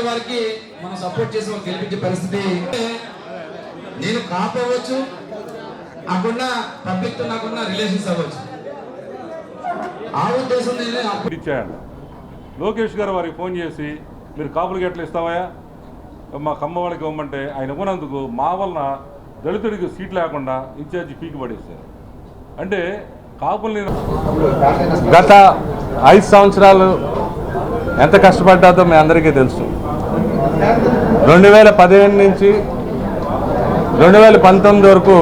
వర్గాల వారికి మనం సపోర్ట్ చేసి వాళ్ళు గెలిపించే పరిస్థితి. నేను కాపవచ్చు నాకున్న పబ్లిక్తో నాకున్న రిలేషన్స్ అవ్వచ్చు. ఆ ఉద్దేశం నేను అప్పుడు ఇచ్చాయండి లోకేష్ గారు వారికి ఫోన్ చేసి మీరు కాపులకి ఎట్లా ఇస్తావా మా కమ్మ వాళ్ళకి ఇవ్వమంటే ఆయన ఇవ్వనందుకు మా వలన దళితుడికి సీట్ లేకుండా ఇన్ఛార్జి పీకి పడేశారు. అంటే కాపుల్ని గత ఐదు సంవత్సరాలు ఎంత కష్టపడ్డాదో మీ అందరికీ తెలుసు. రెండు వేల పదిహేను నుంచి రెండు వేల పంతొమ్మిది వరకు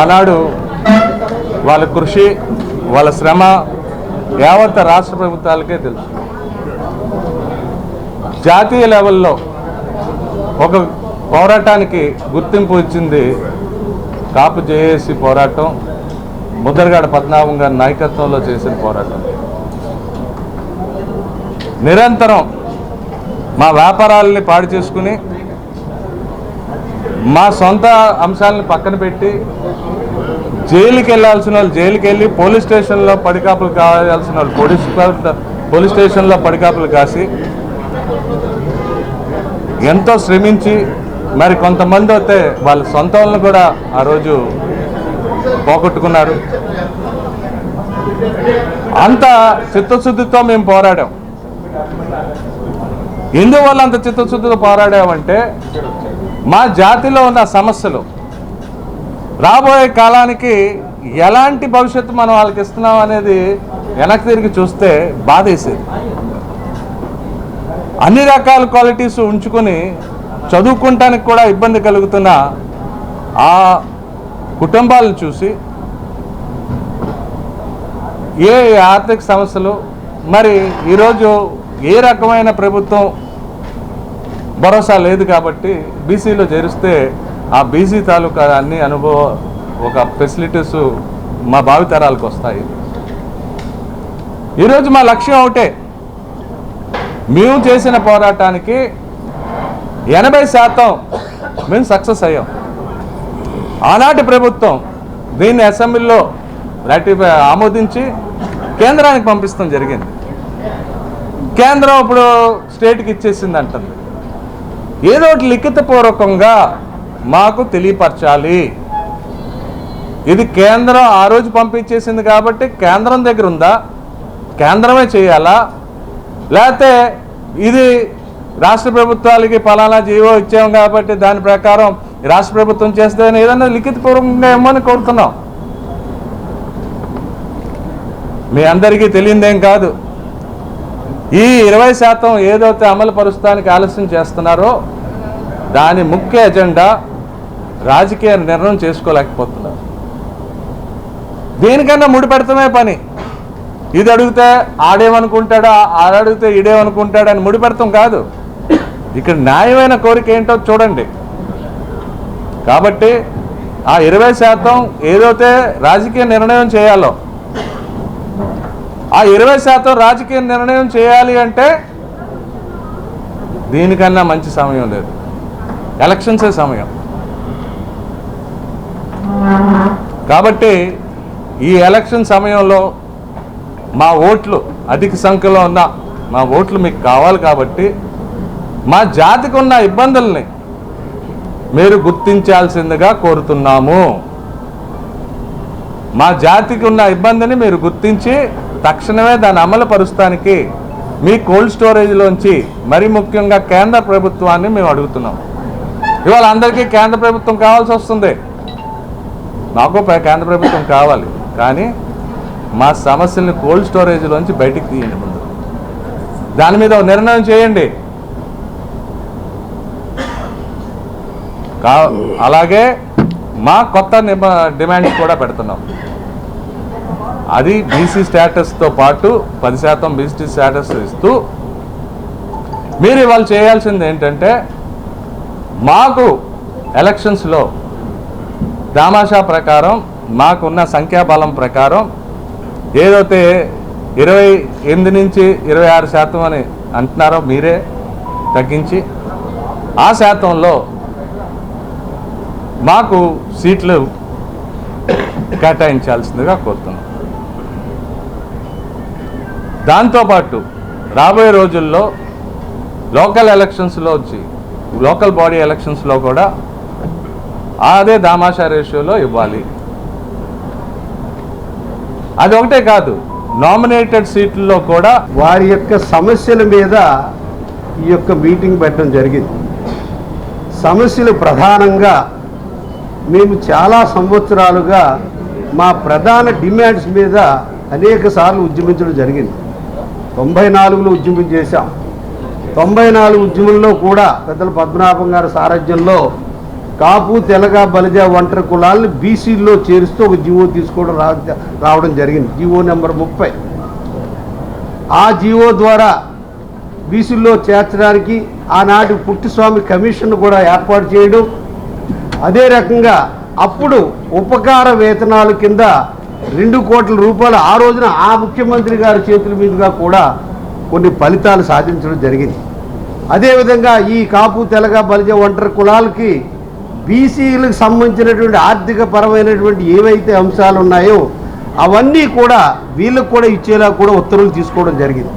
ఆనాడు వాళ్ళ కృషి వాళ్ళ శ్రమ యావత్ రాష్ట్ర ప్రభుత్వాలకే తెలుసు. జాతీయ లెవెల్లో ఒక పోరాటానికి గుర్తింపు ఇచ్చింది కాపు జేఏసీ పోరాటం ముద్రగడ పద్మనాభం గారి నాయకత్వంలో చేసిన పోరాటం. నిరంతరం మా వ్యాపారాలని పాడు చేసుకుని మా సొంత అంశాలను పక్కన పెట్టి జైలుకి వెళ్ళాల్సిన వాళ్ళు జైలుకి వెళ్ళి పోలీస్ స్టేషన్లో పడికాపులు కావాల్సిన వాళ్ళు పోలీస్ పోలీస్ స్టేషన్లో పడికాపులు కాసి ఎంతో శ్రమించి మరి కొంతమంది అయితే వాళ్ళ సొంత వాళ్ళని కూడా ఆ రోజు పోగొట్టుకున్నారు. అంత చిత్తశుద్ధితో మేము పోరాడాం. ఎందువల్ల అంత చిత్తశుద్ధితో పోరాడామంటే మా జాతిలో ఉన్న సమస్యలు. రాబోయే కాలానికి ఎలాంటి భవిష్యత్తు మనం వాళ్ళకి ఇస్తున్నాం అనేది వెనక్కి తిరిగి చూస్తే బాధేసేది. అన్ని రకాల క్వాలిటీస్ ఉంచుకొని చదువుకుంటానికి కూడా ఇబ్బంది కలుగుతున్న ఆ కుటుంబాలను చూసి ఏ ఆర్థిక సమస్యలు మరి ఈరోజు ఏ రకమైన ప్రభుత్వం భరోసా లేదు కాబట్టి బీసీలో చేరిస్తే ఆ బీసీ తాలూకా అన్ని అనుభవ ఒక ఫెసిలిటీస్ మా భావితరాలకు వస్తాయి. ఈరోజు మా లక్ష్యం ఒకటే. మేము చేసిన పోరాటానికి ఎనభై శాతం మేము సక్సెస్ అయ్యాం. ఆనాటి ప్రభుత్వం దీన్ని అసెంబ్లీలో రాటిఫై ఆమోదించి కేంద్రానికి పంపిస్తాం జరిగింది. కేంద్రం ఇప్పుడు స్టేట్కి ఇచ్చేసింది అంటుంది ఏదో ఒకటి లిఖితపూర్వకంగా మాకు తెలియపరచాలి. ఇది కేంద్రం ఆ రోజు పంపించేసింది కాబట్టి కేంద్రం దగ్గర ఉందా? కేంద్రమే చేయాలా? లేకపోతే ఇది రాష్ట్ర ప్రభుత్వాలకి ఫలానా జీవో ఇచ్చాం కాబట్టి దాని ప్రకారం రాష్ట్ర ప్రభుత్వం చేస్తే ఏదన్నా లిఖితపూర్వకంగా ఏమని కోరుతున్నాం. మీ అందరికీ తెలియదేం కాదు. ఈ ఇరవై శాతం ఏదైతే అమలు పరుస్తానికి ఆలస్యం చేస్తున్నారో దాని ముఖ్య ఎజెండా రాజకీయ నిర్ణయం చేసుకోలేకపోతున్నారు. దేనికన్నా ముడిపెడతామే పని. ఇది అడిగితే ఆడేమనుకుంటాడా ఆడ అడిగితే ఈడేమనుకుంటాడా అని ముడిపెడతాం కాదు. ఇక్కడ న్యాయమైన కోరిక ఏంటో చూడండి. కాబట్టి ఆ ఇరవై శాతం ఏదైతే రాజకీయ నిర్ణయం చేయాలో ఆ ఇరవై శాతం రాజకీయ నిర్ణయం చేయాలి అంటే దీనికన్నా మంచి సమయం లేదు. ఎలక్షన్సే సమయం. కాబట్టి ఈ ఎలక్షన్ సమయంలో మా ఓట్లు అధిక సంఖ్యలో ఉన్న మా ఓట్లు మీకు కావాలి కాబట్టి మా జాతికి ఉన్న ఇబ్బందుల్ని మీరు గుర్తించాల్సిందిగా కోరుతున్నాము. మా జాతికి ఉన్న ఇబ్బందిని మీరు గుర్తించి తక్షణమే దాన్ని అమలు పరుస్తానికి మీ కోల్డ్ స్టోరేజ్లోంచి మరి ముఖ్యంగా కేంద్ర ప్రభుత్వాన్ని మేము అడుగుతున్నాం. ఇవాళ అందరికీ కేంద్ర ప్రభుత్వం కావాల్సి వస్తుంది. నాకు కేంద్ర ప్రభుత్వం కావాలి. కానీ మా సమస్యల్ని కోల్డ్ స్టోరేజ్లోంచి బయటికి తీయండి ముందు. దాని మీద నిర్ణయం చేయండి. కా అలాగే మా కొత్త నిబ డిమాండ్స్ కూడా పెడుతున్నాం. అది బీసీ స్టేటస్తో పాటు పది శాతం బీసీ స్టేటస్ ఇస్తూ మీరు ఇవాళ చేయాల్సింది ఏంటంటే మాకు ఎలక్షన్స్లో దామాషా ప్రకారం మాకున్న సంఖ్యాబలం ప్రకారం ఏదైతే ఇరవై ఎనిమిది నుంచి ఇరవై ఆరు శాతం అని అంటున్నారో మీరే తగ్గించి ఆ శాతంలో మాకు సీట్లు కేటాయించాల్సిందిగా కోరుతున్నాం. దాంతోపాటు రాబోయే రోజుల్లో లోకల్ ఎలక్షన్స్లో వచ్చి లోకల్ బాడీ ఎలక్షన్స్లో కూడా అదే దామాషా రేషియోలో ఇవ్వాలి. అది ఒకటే కాదు నామినేటెడ్ సీట్లలో కూడా వారి యొక్క సమస్యల మీద ఈ యొక్క మీటింగ్ పెట్టడం జరిగింది. సమస్యలు ప్రధానంగా మేము చాలా సంవత్సరాలుగా మా ప్రధాన డిమాండ్స్ మీద అనేక సార్లు ఉద్యమించడం జరిగింది. తొంభై నాలుగులో ఉద్యమం చేశాం. తొంభై నాలుగు ఉద్యమంలో కూడా పెద్దల పద్మనాభం గారి సారథ్యంలో కాపు తెలగ బలిజ ఒంటరి కులాలను బీసీల్లో చేరుస్తూ ఒక జీవో తీసుకోవడం రా రావడం జరిగింది. జీవో నెంబర్ ముప్పై. ఆ జీవో ద్వారా బీసీల్లో చేర్చడానికి ఆనాటి పుట్టిస్వామి కమిషన్ కూడా ఏర్పాటు చేయడం. అదే రకంగా అప్పుడు ఉపకార వేతనాల కింద రెండు కోట్ల రూపాయలు ఆ రోజున ఆ ముఖ్యమంత్రి గారి చేతుల మీదుగా కూడా కొన్ని ఫలితాలు సాధించడం జరిగింది. అదేవిధంగా ఈ కాపు తెలగ బలిజ ఒంటరి కులాలకి బీసీలకు సంబంధించినటువంటి ఆర్థిక పరమైనటువంటి ఏవైతే అంశాలు ఉన్నాయో అవన్నీ కూడా వీళ్ళకు కూడా ఇచ్చేలా కూడా ఉత్తర్వులు తీసుకోవడం జరిగింది.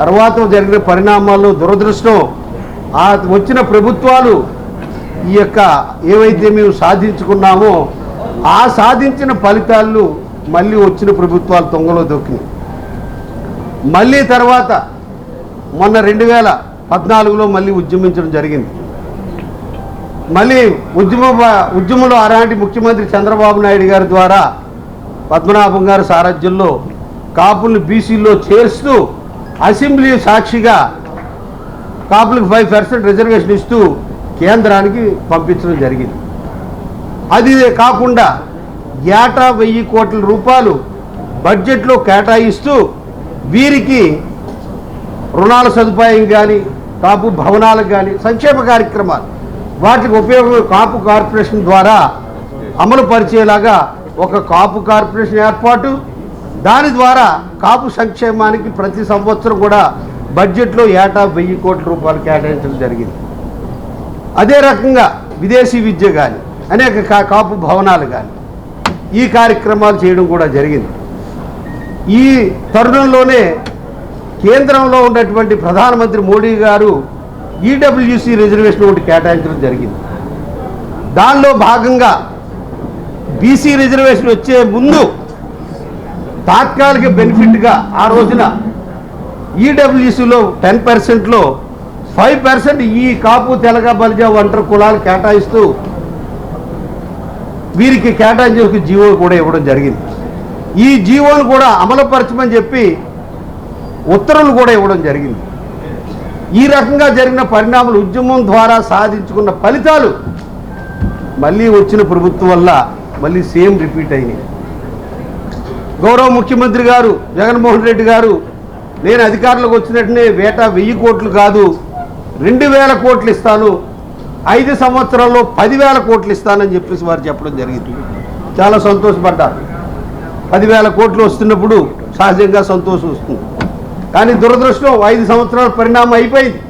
తర్వాత జరిగిన పరిణామాల్లో దురదృష్టం ఆ వచ్చిన ప్రభుత్వాలు ఈ యొక్క ఏవైతే మేము సాధించుకున్నామో ఆ సాధించిన ఫలితాలు మళ్ళీ వచ్చిన ప్రభుత్వాలు తొంగలో దొక్కినాయి. మళ్ళీ తర్వాత మొన్న రెండు వేల పద్నాలుగులో మళ్ళీ ఉద్యమించడం జరిగింది. మళ్ళీ ఉద్యమ ఉద్యమంలో అలాంటి ముఖ్యమంత్రి చంద్రబాబు నాయుడు గారి ద్వారా పద్మనాభం గారి సారథ్యంలో కాపుల్ని బీసీలో చేరుస్తూ అసెంబ్లీ సాక్షిగా కాపులకు ఫైవ్ పర్సెంట్ రిజర్వేషన్ ఇస్తూ కేంద్రానికి పంపించడం జరిగింది. అది కాకుండా ఏటా వెయ్యి కోట్ల రూపాయలు బడ్జెట్లో కేటాయిస్తూ వీరికి రుణాల సదుపాయం కానీ కాపు భవనాలకు కానీ సంక్షేమ కార్యక్రమాలు వాటికి ఉపయోగం కాపు కార్పొరేషన్ ద్వారా అమలు పరిచేలాగా ఒక కాపు కార్పొరేషన్ ఏర్పాటు దాని ద్వారా కాపు సంక్షేమానికి ప్రతి సంవత్సరం కూడా బడ్జెట్లో ఏటా వెయ్యి కోట్ల రూపాయలు కేటాయించడం జరిగింది. అదే రకంగా విదేశీ విద్య కానీ అనేక కా- కాపు భవనాలు కానీ ఈ కార్యక్రమాలు చేయడం కూడా జరిగింది. ఈ తరుణంలోనే కేంద్రంలో ఉన్నటువంటి ప్రధానమంత్రి మోడీ గారు ఈడబ్ల్యూసి రిజర్వేషన్ ఒకటి కేటాయించడం జరిగింది. దానిలో భాగంగా బీసీ రిజర్వేషన్ వచ్చే ముందు తాత్కాలిక బెనిఫిట్గా ఆ రోజున ఈడబ్ల్యూసీలో టెన్ పర్సెంట్లో ఫైవ్ పర్సెంట్ ఈ కాపు తెలగ బలిజ ఒంటరి కులాలు కేటాయిస్తూ వీరికి కేటాయించే ఒక జీవో కూడా ఇవ్వడం జరిగింది. ఈ జీవోను కూడా అమలుపరచమని చెప్పి ఉత్తర్వులు కూడా ఇవ్వడం జరిగింది. ఈ రకంగా జరిగిన పరిణామాలు ఉద్యమం ద్వారా సాధించుకున్న ఫలితాలు మళ్ళీ వచ్చిన ప్రభుత్వం వల్ల మళ్ళీ సేమ్ రిపీట్ అయినాయి. గౌరవ ముఖ్యమంత్రి గారు జగన్మోహన్ రెడ్డి గారు నేను అధికారంలోకి వచ్చినట్టునే వేట వెయ్యి కోట్లు కాదు రెండు వేల కోట్లు ఇస్తాను ఐదు సంవత్సరాల్లో పదివేల కోట్లు ఇస్తానని చెప్పేసి వారు చెప్పడం జరిగింది. చాలా సంతోషపడ్డారు పదివేల కోట్లు వస్తున్నప్పుడు సహజంగా సంతోషం వస్తుంది. కానీ దురదృష్టం ఐదు సంవత్సరాల పరిణామం అయిపోయింది.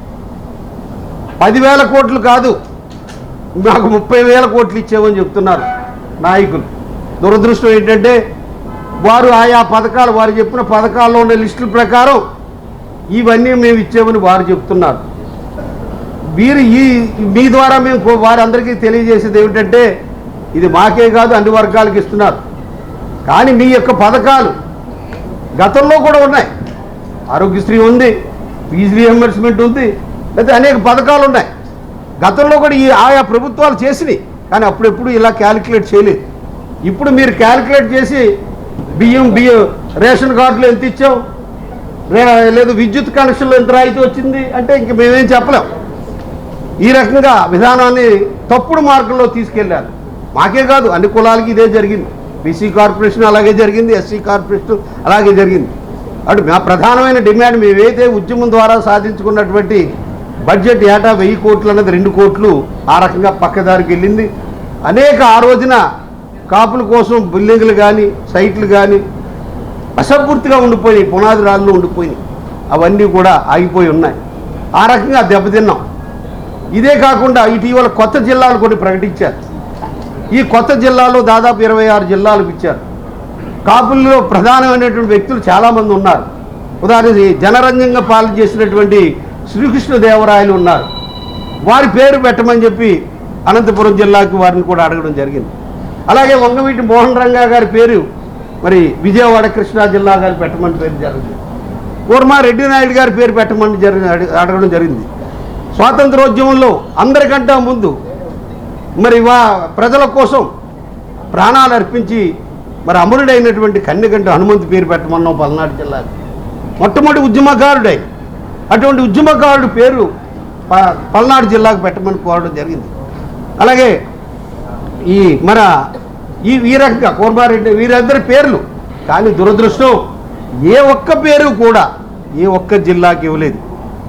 పదివేల కోట్లు కాదు నాకు ముప్పై వేల కోట్లు ఇచ్చేవని చెప్తున్నారు నాయకులు. దురదృష్టం ఏంటంటే వారు ఆయా పథకాలు వారు చెప్పిన పథకాల్లో ఉన్న లిస్టుల ప్రకారం ఇవన్నీ మేము ఇచ్చేమని వారు చెప్తున్నారు. వీరు ఈ మీ ద్వారా మేము వారందరికీ తెలియజేసేది ఏమిటంటే ఇది మాకే కాదు అన్ని వర్గాలకు ఇస్తున్నారు. కానీ మీ యొక్క పథకాలు గతంలో కూడా ఉన్నాయి. ఆరోగ్యశ్రీ ఉంది ఫీజు రియంబర్స్మెంట్ ఉంది లేదా అనేక పథకాలు ఉన్నాయి. గతంలో కూడా ఈ ఆయా ప్రభుత్వాలు చేసినాయి కానీ అప్పుడెప్పుడు ఇలా క్యాలిక్యులేట్ చేయలేదు. ఇప్పుడు మీరు క్యాలిక్యులేట్ చేసి బియ్యం బియ్యం రేషన్ కార్డులు ఎంత ఇచ్చాం లేదు విద్యుత్ కనెక్షన్లో ఎంత రాయితీ వచ్చింది? అంటే ఇంక మేమేం చెప్పలేం. ఈ రకంగా విధానాన్ని తప్పుడు మార్గంలో తీసుకెళ్ళారు. మాకే కాదు అన్ని కులాలకి ఇదే జరిగింది. బీసీ కార్పొరేషన్ అలాగే జరిగింది ఎస్సీ కార్పొరేషన్ అలాగే జరిగింది. అటు మా ప్రధానమైన డిమాండ్ మేమైతే ఉద్యమం ద్వారా సాధించుకున్నటువంటి బడ్జెట్ ఏటా వెయ్యి కోట్లు అన్నది రెండు కోట్లు ఆ రకంగా పక్కదారికి వెళ్ళింది. అనేక ఆ రోజున కాపుల కోసం బిల్డింగ్లు కానీ సైట్లు కానీ అసంపూర్తిగా ఉండిపోయినాయి పునాది రాళ్ళు ఉండిపోయినాయి. అవన్నీ కూడా ఆగిపోయి ఉన్నాయి. ఆ రకంగా దెబ్బతిన్నాం. ఇదే కాకుండా ఇటీవల కొత్త జిల్లాలు కొన్ని ప్రకటించారు. ఈ కొత్త జిల్లాలో దాదాపు ఇరవై ఆరు జిల్లాలకు ఇచ్చారు. కాపుల్లో ప్రధానమైనటువంటి వ్యక్తులు చాలామంది ఉన్నారు. ఉదాహరణకి జనరంజంగా పాలన చేసినటువంటి శ్రీకృష్ణదేవరాయలు ఉన్నారు. వారి పేరు పెట్టమని చెప్పి అనంతపురం జిల్లాకి వారిని కూడా అడగడం జరిగింది. అలాగే వంగవీటి మోహన్ రంగా గారి పేరు మరి విజయవాడ కృష్ణా జిల్లా గారు పెట్టమని పేరు జరిగింది కూర్మారెడ్డి నాయుడు గారి పేరు పెట్టమని జరిగి అడగడం జరిగింది. స్వాతంత్రోద్యమంలో అందరికంటే ముందు మరి వా ప్రజల కోసం ప్రాణాలు అర్పించి మరి అమరుడైనటువంటి కన్నెగంట హనుమంతు పేరు పెట్టమన్నాం పల్నాడు జిల్లాకి. మొట్టమొదటి ఉద్యమకారుడై. అటువంటి ఉద్యమకారుడు పేరు ప- పల్నాడు జిల్లాకు పెట్టమని కోరడం జరిగింది. అలాగే ఈ మన ఈ ఈ రకంగా కోర్మారెడ్డి వీరందరి పేర్లు. కానీ దురదృష్టం ఏ ఒక్క పేరు కూడా ఏ ఒక్క జిల్లాకి ఇవ్వలేదు.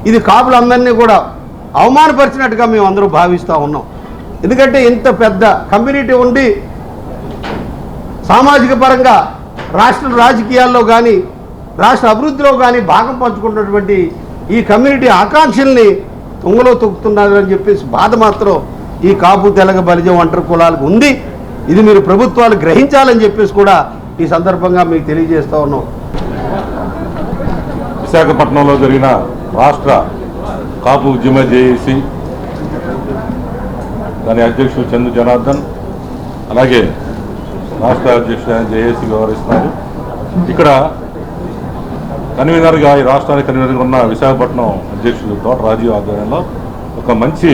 ఇది కాపులందరినీ కూడా అవమానపరిచినట్టుగా మేము అందరూ భావిస్తూ ఉన్నాం. ఎందుకంటే ఇంత పెద్ద కమ్యూనిటీ ఉండి సామాజిక పరంగా రాష్ట్ర రాజకీయాల్లో కానీ రాష్ట్ర అభివృద్ధిలో కానీ భాగం పంచుకున్నటువంటి ఈ కమ్యూనిటీ ఆకాంక్షల్ని తుంగలో తొక్కుతున్నారని చెప్పేసి బాధ మాత్రం ఈ కాపు తెలగ బలిజం ఒంటరి కులాలకు ఉంది. ఇది మీరు ప్రభుత్వాలు గ్రహించాలని చెప్పేసి కూడా ఈ సందర్భంగా మీకు తెలియజేస్తూ ఉన్నాం. విశాఖపట్నంలో జరిగిన రాష్ట్ర కాపు ఉద్యమ జేఏసీ దాని అధ్యక్షుడు చందు జనార్దన్ అలాగే రాష్ట్ర అధ్యక్షుడు ఆయన జేఏసీ వ్యవహరిస్తున్నారు. ఇక్కడ కన్వీనర్గా ఈ రాష్ట్రానికి కన్వీనర్గా ఉన్న విశాఖపట్నం అధ్యక్షుడు తోట రాజీవ్ ఆధ్వర్యంలో ఒక మంచి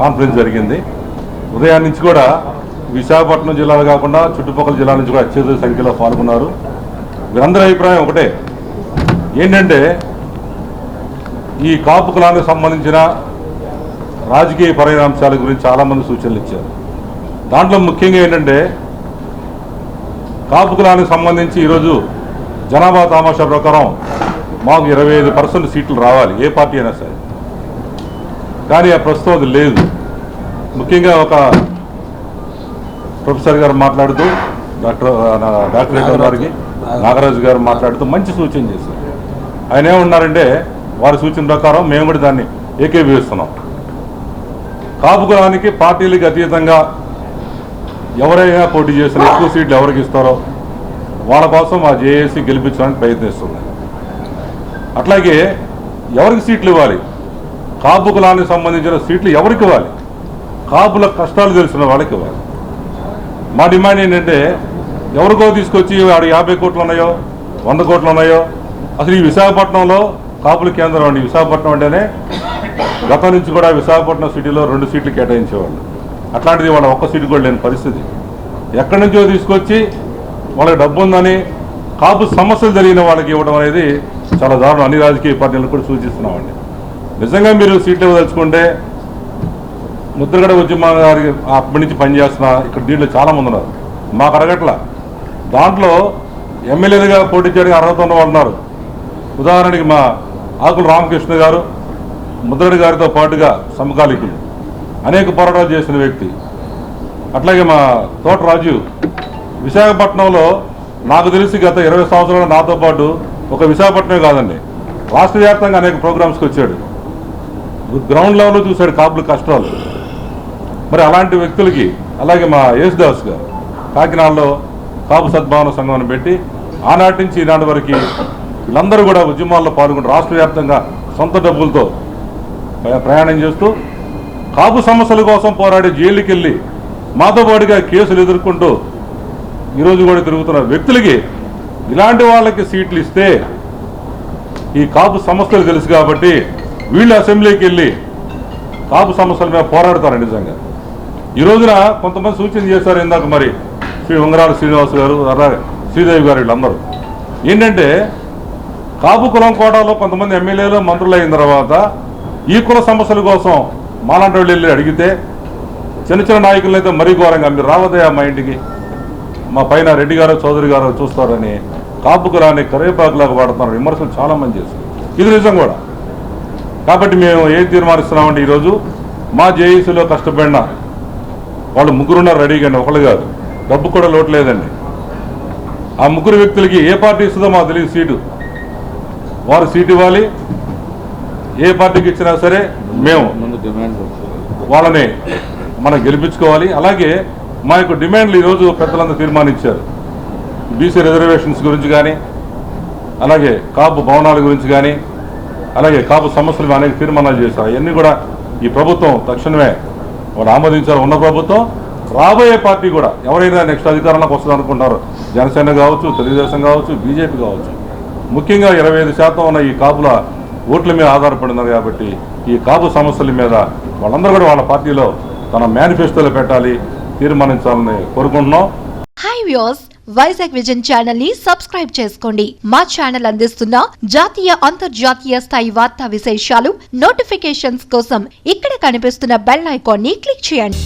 కాన్ఫరెన్స్ జరిగింది. ఉదయం నుంచి కూడా విశాఖపట్నం జిల్లాలో కాకుండా చుట్టుపక్కల జిల్లాల నుంచి కూడా అత్యధిక సంఖ్యలో పాల్గొన్నారు. వీరందరి అభిప్రాయం ఒకటే. ఏంటంటే ఈ కాపు కులానికి సంబంధించిన రాజకీయ పరిణాంశాల గురించి చాలామంది సూచనలు ఇచ్చారు. దాంట్లో ముఖ్యంగా ఏంటంటే కాపు కులానికి సంబంధించి ఈరోజు జనాభా తామాషా ప్రకారం మాకు ఇరవై ఐదు పర్సెంట్ సీట్లు రావాలి ఏ పార్టీ అయినా సరే. కానీ ఆ ప్రస్తుతం అది లేదు. ముఖ్యంగా ఒక ప్రొఫెసర్ గారు మాట్లాడుతూ డాక్టర్ డాక్టర్ గారికి నాగరాజు గారు మాట్లాడుతూ మంచి సూచన చేశారు. ఆయన ఏమన్నారంటే వారి సూచన ప్రకారం మేము కూడా దాన్ని ఏకీభవిస్తున్నాం. కాపు కులానికి పార్టీలకు అతీతంగా ఎవరైనా పోటీ చేసిన ఎక్కువ సీట్లు ఎవరికి ఇస్తారో వాళ్ళ కోసం ఆ జేఏసీ గెలిపించడానికి ప్రయత్నిస్తుంది. అట్లాగే ఎవరికి సీట్లు ఇవ్వాలి? కాపు కులానికి సంబంధించిన సీట్లు ఎవరికి ఇవ్వాలి? కాపుల కష్టాలు తెలిసిన వాళ్ళకి ఇవ్వాలి. మా డిమాండ్ ఏంటంటే ఎవరికో తీసుకొచ్చి ఆడ యాభై కోట్లు ఉన్నాయో వంద కోట్లు ఉన్నాయో అసలు ఈ విశాఖపట్నంలో కాపుల కేంద్రం అండి విశాఖపట్నం అంటేనే గతం నుంచి కూడా విశాఖపట్నం సిటీలో రెండు సీట్లు కేటాయించేవాళ్ళు. అట్లాంటిది వాళ్ళ ఒక్క సీటు కూడా లేని పరిస్థితి. ఎక్కడి నుంచో తీసుకొచ్చి వాళ్ళకి డబ్బు ఉందని కాపు సమస్యలు జరిగిన వాళ్ళకి ఇవ్వడం అనేది చాలా దారుణం. అన్ని రాజకీయ పార్టీలకు కూడా సూచిస్తున్నామండి. నిజంగా మీరు సీట్లు ఇవ్వదలుచుకుంటే ముద్రగడ ఉద్యమ గారికి అప్పటి నుంచి పనిచేస్తున్న ఇక్కడ దీంట్లో చాలామంది ఉన్నారు. మాకు అడగట్ల. దాంట్లో ఎమ్మెల్యేలుగా పోటీ చేయడానికి అర్హత ఉన్న వాళ్ళు ఉన్నారు. ఉదాహరణకి మా ఆకుల రామకృష్ణ గారు ముద్రడి గారితో పాటుగా సమకాలికులు. అనేక పోరాటాలు చేసిన వ్యక్తి. అట్లాగే మా తోట రాజు విశాఖపట్నంలో నాకు తెలిసి గత ఇరవై సంవత్సరాలు నాతో పాటు ఒక విశాఖపట్నమే కాదండి రాష్ట్ర వ్యాప్తంగా అనేక ప్రోగ్రామ్స్కి వచ్చాడు. గ్రౌండ్ లెవెల్లో చూశాడు కాపుల కష్టాలు. మరి అలాంటి వ్యక్తులకి అలాగే మా యేసుదాస్ గారు కాకినాడలో కాపు సద్భావన సంఘం పెట్టి ఆనాటి నుంచి ఈనాటి వరకు వీళ్ళందరూ కూడా ఉద్యమాల్లో పాల్గొని రాష్ట్ర వ్యాప్తంగా సొంత డబ్బులతో ప్రయాణం చేస్తూ కాపు సమస్యల కోసం పోరాడి జైలుకి వెళ్ళి మాతో పాటుగా కేసులు ఎదుర్కొంటూ ఈరోజు కూడా తిరుగుతున్న వ్యక్తులకి ఇలాంటి వాళ్ళకి సీట్లు ఇస్తే ఈ కాపు సమస్యలు తెలుసు కాబట్టి వీళ్ళు అసెంబ్లీకి వెళ్ళి కాపు సమస్యల మీద పోరాడతారు నిజంగా. ఈ రోజున కొంతమంది సూచన చేశారు ఇందాక మరి శ్రీ ఉంగరాల శ్రీనివాస్ గారు శ్రీదేవి గారు వీళ్ళందరూ. ఏంటంటే కాపు కులం కోటాలో కొంతమంది ఎమ్మెల్యేలు మంత్రులు అయిన తర్వాత ఈ కుల సమస్యల కోసం మాలాంటి వాళ్ళు వెళ్ళి అడిగితే చిన్న చిన్న నాయకులను అయితే మరీ ఘోరంగా మీరు రావదయా మా ఇంటికి. మా పైన రెడ్డి గారు చౌదరి గారు చూస్తారని కాపు కులాన్ని కరివేపాకులాగా వాడుతున్నారు. విమర్శలు చాలా మంది చేస్తారు ఇది నిజం కూడా. కాబట్టి మేము ఏం తీర్మానిస్తున్నామంటే ఈరోజు మా జేఈసీలో కష్టపడిన వాళ్ళు ముగ్గురున్నారు రెడీగా అండి. ఒకళ్ళు కాదు. డబ్బు కూడా లోటు లేదండి. ఆ ముగ్గురు వ్యక్తులకి ఏ పార్టీ ఇస్తుందో మాకు తెలియదు సీటు. వారు సీటు ఇవ్వాలి. ఏ పార్టీకి ఇచ్చినా సరే మేము వాళ్ళని మనం గెలిపించుకోవాలి. అలాగే మా యొక్క డిమాండ్లు ఈరోజు పెద్దలందరూ తీర్మానించారు. బీసీ రిజర్వేషన్స్ గురించి కానీ అలాగే కాపు భవనాల గురించి కానీ అలాగే కాపు సమస్యల అనేక తీర్మానాలు చేశారు. అవన్నీ కూడా ఈ ప్రభుత్వం తక్షణమే వాళ్ళు ఆమోదించారు. ఉన్న ప్రభుత్వం రాబోయే పార్టీ కూడా ఎవరైనా నెక్స్ట్ అధికారంలోకి వస్తుంది అనుకుంటారు జనసేన కావచ్చు తెలుగుదేశం కావచ్చు బీజేపీ కావచ్చు. ముఖ్యంగా ఇరవై ఐదు శాతం ఉన్న ఈ కాపుల ఓట్ల మీద ఆధారపడినారు కాబట్టి ఈ కాపు సమస్యల మీద వాళ్ళందరూ కూడా వాళ్ళ పార్టీలో తన మేనిఫెస్టోలో పెట్టాలి తీర్మానించాలని కోరుకుంటున్నాం. హై వ్యూస్ వైజాగ్ విజన్ ఛానల్ని సబ్స్క్రైబ్ చేసుకోండి. మా ఛానల్ అందిస్తున్న జాతీయ అంతర్జాతీయ స్థాయి వార్తా విశేషాలు నోటిఫికేషన్స్ కోసం ఇక్కడ కనిపిస్తున్న బెల్ ఐకాన్ని క్లిక్ చేయండి.